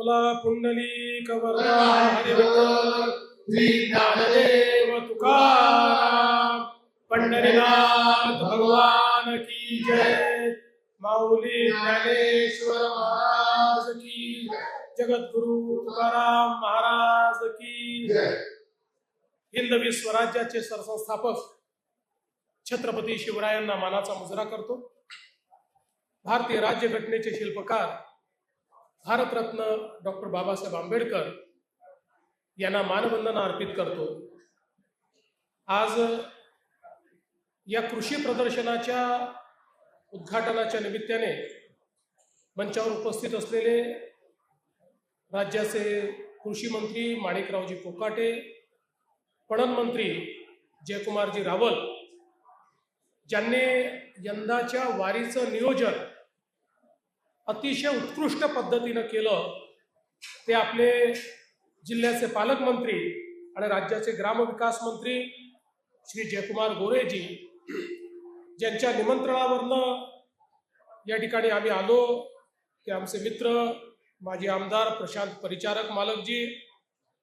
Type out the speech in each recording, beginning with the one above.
बोला पुंडली देव तुकाराम पंढरीनाथ भगवान की जय. माऊली ज्ञानेश्वर महाराज की जगद्गुरु तुकाराम महाराज की हिंदवी स्वराज्याचे सरसंस्थापक छत्रपती शिवरायांना मानाचा मुजरा करतो. भारतीय राज्यघटनेचे शिल्पकार भारतरत्न डॉक्टर बाबासाहेब आंबेडकर यांना मानवंदना अर्पित करतो. आज या कृषी प्रदर्शनाच्या उद्घाटनाच्या निमित्ताने मंचावर उपस्थित असलेले राज्याचे कृषी मंत्री माणिकरावजी कोकाटे पणन मंत्री जयकुमारजी रावल ज्यांनी यंदाच्या वारीचं नियोजन अतिशय उत्कृष्ट पद्धतीनं केलं. ते आपले जिल्ह्याचे पालकमंत्री आणि राज्याचे ग्रामविकास मंत्री श्री जयकुमार गोरेजी ज्यांच्या निमंत्रणावरनं या ठिकाणी आम्ही आलो. ते आमचे मित्र माजी आमदार प्रशांत परिचारक मालकजी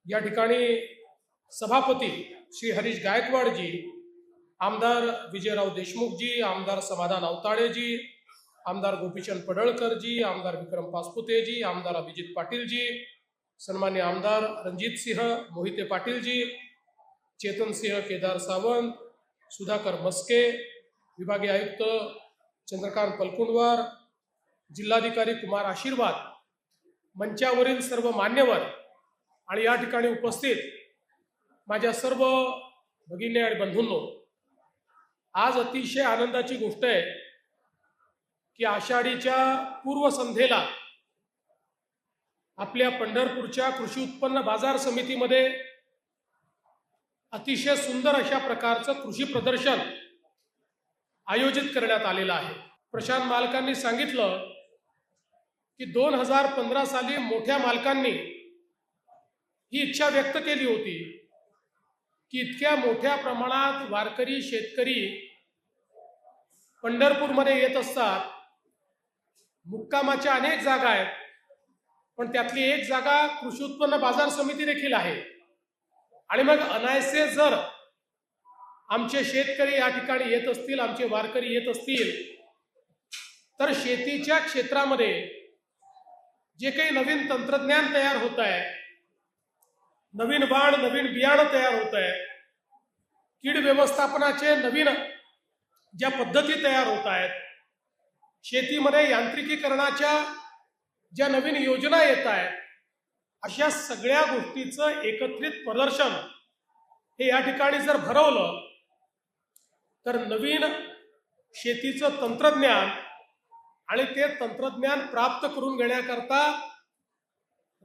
या ठिकाणी सभापती श्री हरीश गायकवाडजी आमदार विजयराव देशमुखजी आमदार समाधान अवताळेजी आमदार गोपीचंद पडळकरजी आमदार विक्रम पासपुतेजी आमदार अभिजित पाटीलजी सन्मान्य आमदार रणजित सिंह मोहिते पाटीलजी चेतन सिंह केदार सावंत सुधाकर मस्के विभागीय आयुक्त चंद्रकांत पलकुंडवार जिल्हाधिकारी कुमार आशीर्वाद मंचावरील सर्व मान्यवर आणि या ठिकाणी उपस्थित माझ्या सर्व भगिनी आणि बंधूंनो आज अतिशय आनंदाची गोष्ट आहे. की आषाढीच्या पूर्वसंध्येला आपल्या पंढरपूरच्या कृषी उत्पन्न बाजार समितीमध्ये अतिशय सुंदर अशा प्रकारचं कृषी प्रदर्शन आयोजित करण्यात आलेलं आहे. प्रशांत मालकांनी सांगितलं की दोन हजार पंधरा साली मोठ्या मालकांनी ही इच्छा व्यक्त केली होती की इतक्या मोठ्या प्रमाणात वारकरी शेतकरी पंढरपूरमध्ये येत असतात. मुक्कामाच्या अनेक जागा आहेत. पण त्यातली एक जागा कृषी उत्पन्न बाजार समिती देखील आहे. आणि मग अनायसे जर आमचे शेतकरी या ठिकाणी येत असतील आमचे वारकरी येत असतील तर शेतीच्या क्षेत्रामध्ये जे काही नवीन तंत्रज्ञान तयार होत आहे नवीन बाण नवीन बियाणं तयार होत आहे कीड व्यवस्थापनाचे नवीन ज्या पद्धती तयार होत आहेत शेतीमध्ये यांत्रिकीकरणाच्या ज्या नवीन योजना येत आहेत अशा सगळ्या गोष्टीचं एकत्रित प्रदर्शन हे या ठिकाणी जर भरवलं तर नवीन शेतीचं तंत्रज्ञान आणि ते तंत्रज्ञान प्राप्त करून घेण्याकरता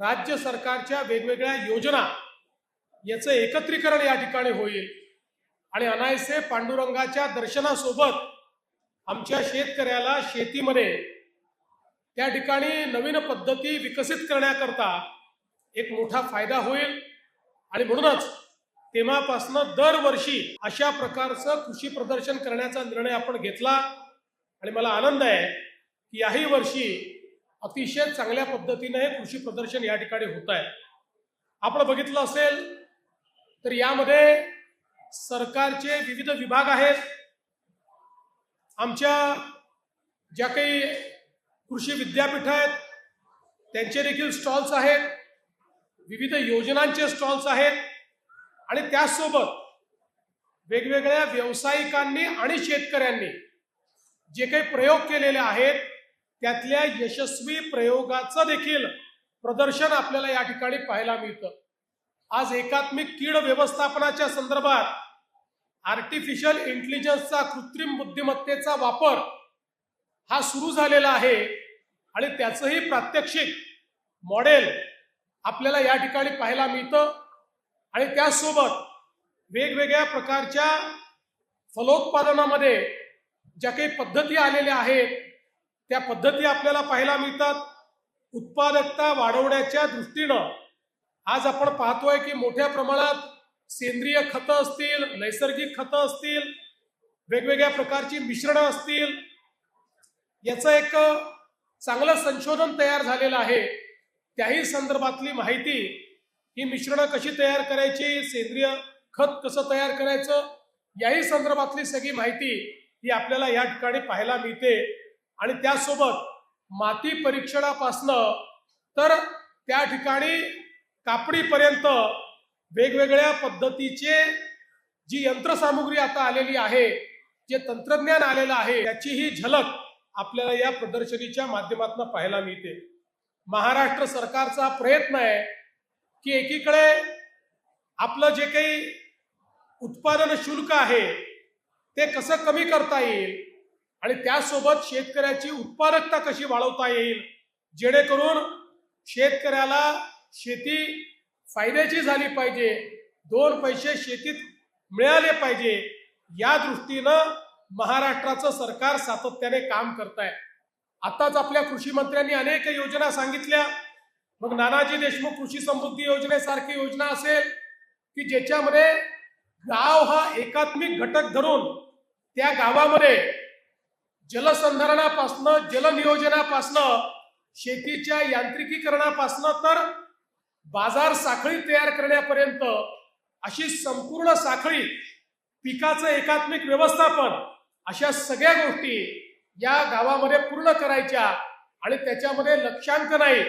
राज्य सरकारच्या वेगवेगळ्या योजना याचं एकत्रीकरण या ठिकाणी होईल. आणि अनायसे पांडुरंगाच्या दर्शनासोबत आमच्या शेतकऱ्याला शेतीमध्ये त्या ठिकाणी नवीन पद्धती विकसित करण्याकरता एक मोठा फायदा होईल. आणि म्हणूनच तेव्हापासनं दरवर्षी अशा प्रकारचं कृषी प्रदर्शन करण्याचा निर्णय आपण घेतला. आणि मला आनंद आहे की याही वर्षी अतिशय चांगल्या पद्धतीनं हे कृषी प्रदर्शन या ठिकाणी होत आहे. आपण बघितलं असेल तर यामध्ये सरकारचे विविध विभाग आहेत. आमच्या ज्या काही कृषी विद्यापीठ आहेत त्यांचे देखील स्टॉल्स आहेत विविध योजनांचे स्टॉल्स आहेत आणि त्याचसोबत वेगवेगळ्या व्यावसायिकांनी आणि शेतकऱ्यांनी जे काही प्रयोग केलेले आहेत त्यातल्या यशस्वी प्रयोगाचं देखील प्रदर्शन आपल्याला या ठिकाणी पाहायला मिळतं. आज एकात्मिक कीड व्यवस्थापनाच्या संदर्भात आर्टिफिशियल इंटेलिजन्सचा कृत्रिम बुद्धिमत्तेचा वापर हा सुरू झालेला आहे. आणि त्याचंही प्रात्यक्षिक मॉडेल आपल्याला या ठिकाणी पाहायला मिळतं. आणि त्यासोबत वेगवेगळ्या प्रकारच्या फलोत्पादनामध्ये ज्या काही पद्धती आलेल्या आहेत त्या पद्धती आपल्याला पाहायला मिळतात. उत्पादकता वाढवण्याच्या दृष्टीनं आज आपण पाहतोय की मोठ्या प्रमाणात सेंद्रिय खतं असतील नैसर्गिक खतं असतील वेगवेगळ्या प्रकारची मिश्रणं असतील याचं एक चांगलं संशोधन तयार झालेलं आहे. त्याही संदर्भातली माहिती ही मिश्रणं कशी तयार करायची सेंद्रिय खत कसं तयार करायचं याही संदर्भातली सगळी माहिती ही आपल्याला या ठिकाणी पाहायला मिळते. आणि त्यासोबत माती परीक्षणापासनं तर त्या ठिकाणी कापडीपर्यंत वेगवेगळ्या पद्धतीचे जी यंत्रसामुग्री आता आलेली आहे जे तंत्रज्ञान आलेलं आहे त्याचीही झलक आपल्याला या प्रदर्शनीच्या माध्यमातून पाहायला मिळते. महाराष्ट्र सरकारचा प्रयत्न आहे की एकीकडे आपलं जे काही उत्पादन शुल्क आहे ते कसं कमी करता येईल आणि त्यासोबत शेतकऱ्याची उत्पादकता कशी वाढवता येईल जेणेकरून शेतकऱ्याला शेती फायद्याची झाली पाहिजे. दोन पैसे शेतीत मिळाले पाहिजे. या दृष्टीनं महाराष्ट्राचं सरकार सातत्याने काम करत आहे आताच आपल्या कृषी मंत्र्यांनी अनेक योजना सांगितल्या. मग नानाजी देशमुख कृषी समृद्धी योजनेसारखी योजना असेल की ज्याच्यामध्ये गाव हा एकात्मिक घटक धरून त्या गावामध्ये जलसंधारणापासनं जलनियोजनापासनं शेतीच्या यांत्रिकीकरणापासनं तर बाजार साखळी तयार करण्यापर्यंत अशी संपूर्ण साखळी पिकाचं एकात्मिक व्यवस्थापन अशा सगळ्या गोष्टी या गावामध्ये पूर्ण करायच्या आणि त्याच्यामध्ये लक्षांक नाही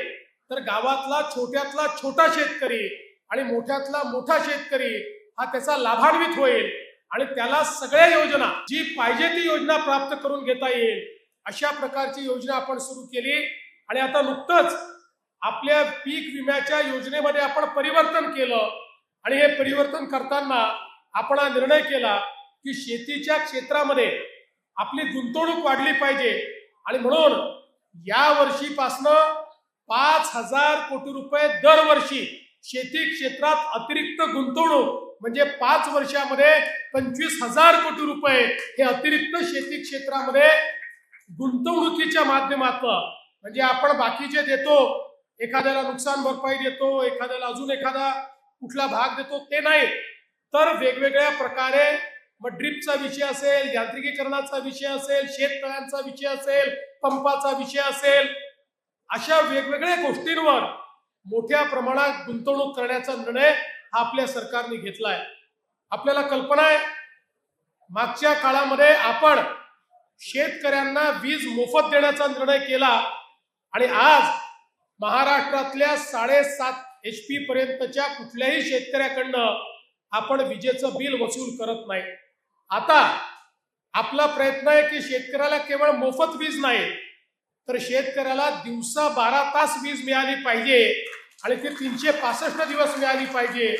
तर गावातला छोट्यातला छोटा शेतकरी आणि मोठ्यातला मोठा शेतकरी हा त्याचा लाभान्वित होईल आणि त्याला सगळ्या योजना जी पाहिजे ती योजना प्राप्त करून घेता येईल अशा प्रकारची योजना आपण सुरू केली. आणि आता नुकतंच आपल्या पीक विम्याच्या योजनेमध्ये आपण परिवर्तन केलं आणि हे परिवर्तन करताना आपण हा निर्णय केला की शेतीच्या क्षेत्रामध्ये आपली गुंतवणूक वाढली पाहिजे. आणि म्हणून या वर्षीपासनं पाच हजार कोटी रुपये दरवर्षी शेती क्षेत्रात अतिरिक्त गुंतवणूक म्हणजे पाच वर्षामध्ये पंचवीस हजार कोटी रुपये हे अतिरिक्त शेती क्षेत्रामध्ये गुंतवणुकीच्या माध्यमातून म्हणजे आपण बाकीचे देतो एखाद्याला नुकसान भरपाई देतो एखाद्याला अजून एखादा कुठला भाग देतो ते नाही. तर वेगवेगळ्या प्रकारे मग ड्रिपचा विषय असेल यांत्रिकीकरणाचा विषय असेल शेततळ्यांचा विषय असेल पंपाचा विषय असेल अशा वेगवेगळ्या गोष्टींवर मोठ्या प्रमाणात गुंतवणूक करण्याचा निर्णय हा आपल्या सरकारने घेतलाय. आपल्याला कल्पना आहे मागच्या काळामध्ये आपण शेतकऱ्यांना वीज मोफत देण्याचा निर्णय केला आणि आज महाराष्ट्रातल्या साडेसात एच पी पर्यंतच्या कुठल्याही शेतकऱ्याकडनं आपण विजेचं बिल वसूल करत नाही. आता आपला प्रयत्न आहे की शेतकऱ्याला केवळ मोफत वीज नाही तर शेतकऱ्याला दिवसा बारा तास वीज मिळाली पाहिजे आणि ती तीनशे पासष्ट दिवस मिळाली पाहिजे.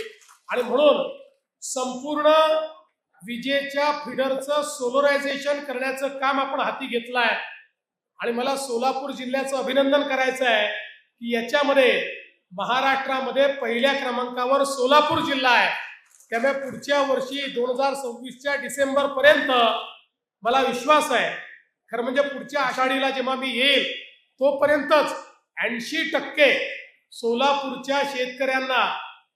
आणि म्हणून संपूर्ण विजेच्या फिडरचं सोलरायझेशन करण्याचं काम आपण हाती घेतलं आहे आणि मला सोलापूर जिल्ह्याचं अभिनंदन करायचं आहे की याच्यामध्ये महाराष्ट्रामध्ये पहिल्या क्रमांकावर सोलापूर जिल्हा आहे. त्यामुळे पुढच्या वर्षी दोन हजार सव्वीसच्या डिसेंबरपर्यंत मला विश्वास आहे. खरं म्हणजे पुढच्या आषाढीला जेव्हा मी येईल तोपर्यंतच ऐंशी टक्के सोलापूरच्या शेतकऱ्यांना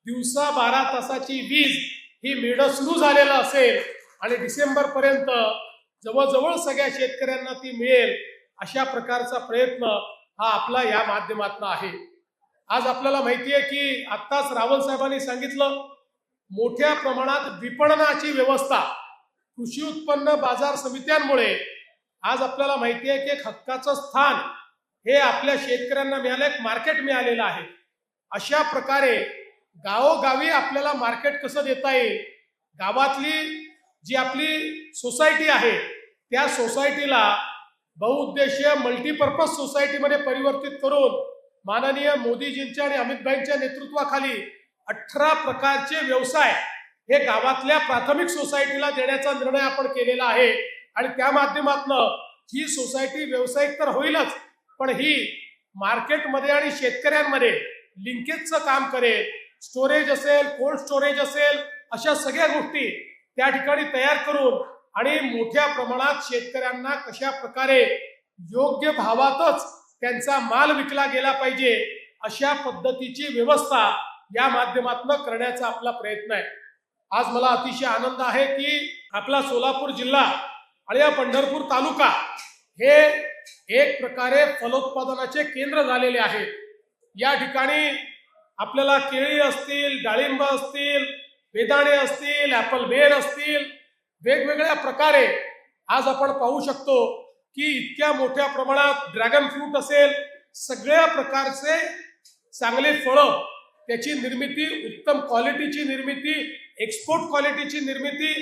दिवसा बारा तासाची वीज ही मिळणं सुरू झालेलं असेल आणि डिसेंबरपर्यंत जवळजवळ सगळ्या शेतकऱ्यांना ती मिळेल अशा प्रकारचा प्रयत्न हा आपला या माध्यमातून आहे. आज आपल्याला माहिती आहे की आत्ताच रावल साहेबांनी सांगितलं मोठ्या प्रमाणात विपणनाची व्यवस्था कृषी उत्पन्न बाजार समित्यांमुळे आज आपल्याला माहिती आहे की एक हक्काचं स्थान हे आपल्या शेतकऱ्यांना मिळालं एक मार्केट मिळालेलं आहे. अशा प्रकारे गावोगावी आपल्याला मार्केट कसं देता येईल? गावातली जी आपली सोसायटी आहे त्या सोसायटीला बहुउद्देशीय मल्टीपर्पज सोसायटीमध्ये परिवर्तित करून माननीय मोदीजींच्या आणि अमितभाईंच्या नेतृत्वाखाली अठरा प्रकारचे व्यवसाय हे गावातल्या प्राथमिक सोसायटीला देण्याचा निर्णय आपण केलेला आहे. आणि त्या माध्यमातनं ही सोसायटी व्यावसायिक तर होईलच पण ही मार्केटमध्ये आणि शेतकऱ्यांमध्ये लिंकेजचं काम करेल स्टोरेज असेल कोल्ड स्टोरेज असेल अशा सगळ्या गोष्टी त्या ठिकाणी तयार करून आणि मोठ्या प्रमाणात शेतकऱ्यांना कशा प्रकारे योग्य भावातच त्यांचा माल विकला गेला पाहिजे अशा पद्धतीची व्यवस्था या माध्यमातून करण्याचा आपला प्रयत्न आहे. आज मला अतिशय आनंद आहे की आपला सोलापूर जिल्हा आणि या पंढरपूर तालुका हे एक प्रकारे फलोत्पादनाचे केंद्र झालेले आहेत. या ठिकाणी आपल्याला केळी असतील डाळिंब असतील बेदाणे असतील ॲपल बेर असतील वेगवेगळ्या प्रकारे आज आपण पाहू शकतो की इतक्या मोठ्या प्रमाणात ड्रॅगन फ्रूट असेल सगळ्या प्रकारचे चांगले फळं त्याची निर्मिती उत्तम क्वालिटीची निर्मिती एक्सपोर्ट क्वालिटीची निर्मिती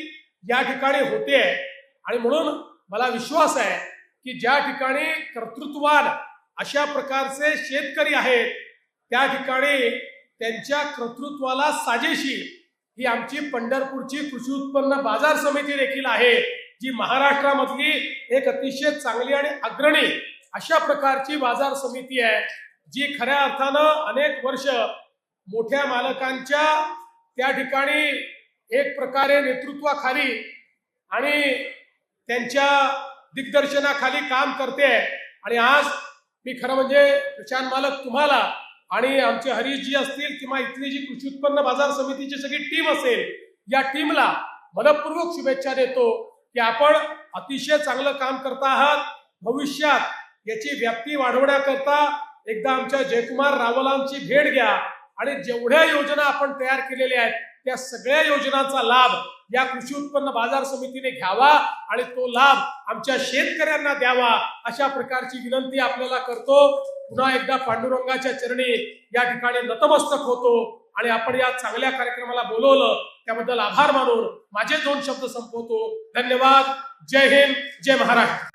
या ठिकाणी होते. आहे आणि म्हणून मला विश्वास आहे की ज्या ठिकाणी कर्तृत्वान अशा प्रकारचे शेतकरी आहेत त्या ठिकाणी त्यांच्या कर्तृत्वाला साजेशी ही आमची पंढरपूरची कृषी उत्पन्न बाजार समिती देखील आहे जी महाराष्ट्रामधली एक अतिशय चांगली आणि अग्रणी अशा प्रकारची बाजार समिती आहे जी खऱ्या अर्थानं अनेक वर्ष मोठ्या मालकांच्या त्या ठिकाणी एक प्रकारे नेतृत्वाखाली आणि त्यांच्या दिग्दर्शनाखाली काम करते. आणि आज मी खरं म्हणजे प्रशांत मालक तुम्हाला आणि आमचे हरीशजी असतील किंवा इथली जी कृषी उत्पन्न बाजार समितीची सगळी टीम असेल या टीमला मनपूर्वक शुभेच्छा देतो की आपण अतिशय चांगलं काम करता आहात. भविष्यात याची व्याप्ती वाढवण्याकरता एकदा आमच्या जयकुमार रावलांची भेट घ्या. आणि जेवढ्या योजना आपण तयार केलेल्या आहेत त्या सगळ्या योजनांचा लाभ या कृषी उत्पन्न बाजार समितीने घ्यावा आणि तो लाभ आमच्या शेतकऱ्यांना द्यावा अशा प्रकारची विनंती आपल्याला करतो. पुन्हा एकदा पांडुरंगाच्या चरणी या ठिकाणी नतमस्तक होतो आणि आपण या चांगल्या कार्यक्रमाला बोलवलं त्याबद्दल आभार मानून माझे दोन शब्द संपवतो. धन्यवाद. जय हिंद. जय महाराष्ट्र.